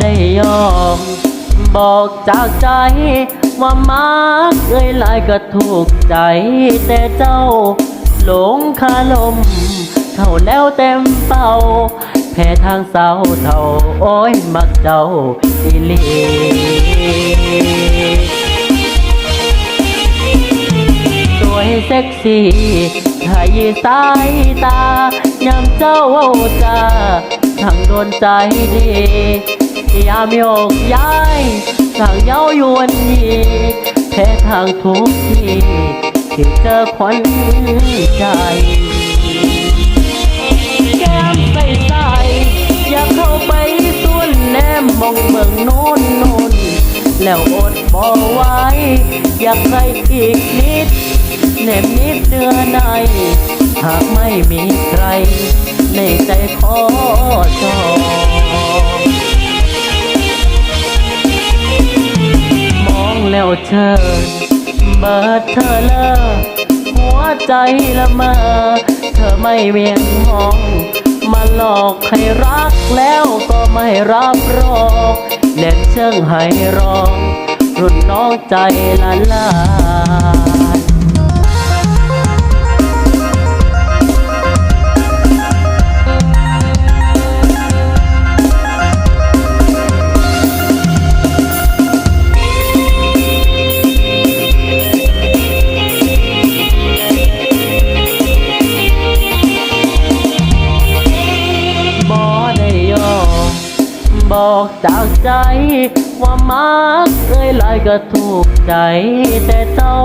ได้ยอม บอกจากใจว่ามักเอ้ยหลายก็ถูกใจ แต่เจ้าหลงคาลม เท่าแล้วเต็มเป่า แพ้ทางเศร้าเท่า โอ้ย มักเจ้าอีหลีสวยเซ็กซี่ขยี้สายตายามเจ้าเว้าจา ทั้งโดนใจดียามโยกย้ายสั่งเย้ายวนยีแพ้ทางทุกทีที่เจอควันใจแก้มใสใสอยากเข้าไปส่วนแนมมองเมืองโน้นโน้นแล้วอดบอกไว้ อยากให้อีกนิดแนบนิดเดือในหากไม่มีใคร ในใจขอ เชิญเบิดเธอเลอหัวใจละเมอเธอไม่เวียนมอง มาหลอกให้รักแล้วก็ไม่รับรองเล่นเชิงให้รอง รุ่นน้องใจละลา บอกจากใจ ว่ามักเอ้ยหลายก็ถูกใจ แต่เจ้า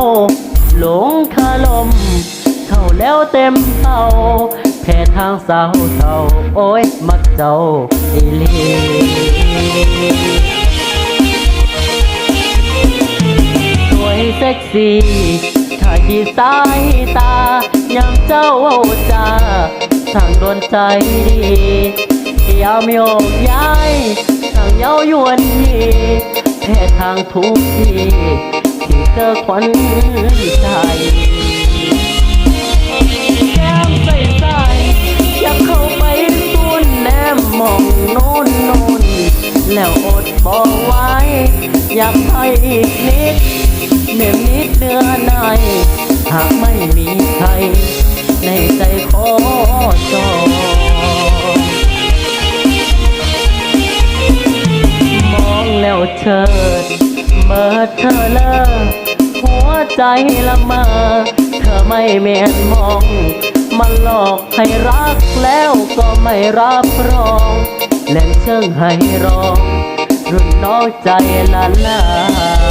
หลงคาลม เข้าแล้วเต็มเป่าแพ้ทางสาวเท่า โอ้ย มักเจ้าอีหลีสวยเซ็กซี่ถ้ายีสายตายามเจ้าเว้าจาทางโดนใจดี ยามโยกย้ายทางเย้ายวนยีแพ้ทางทุกทีที่เจอควันใจแก้มใสใสอยากเข้าไปสูนแนมมองโน้นโน้นแล้วอดบอกไว้ อยากให้อีกนิดเนมนิดเนื้อน เชิดเมื่อเธอเลิกหัวใจละเมอเธอไม่เมียนมองมาหลอกให้รักแล้วก็ไม่รับรองแล่นเชิงให้รอง รุ่นน้องใจละลาย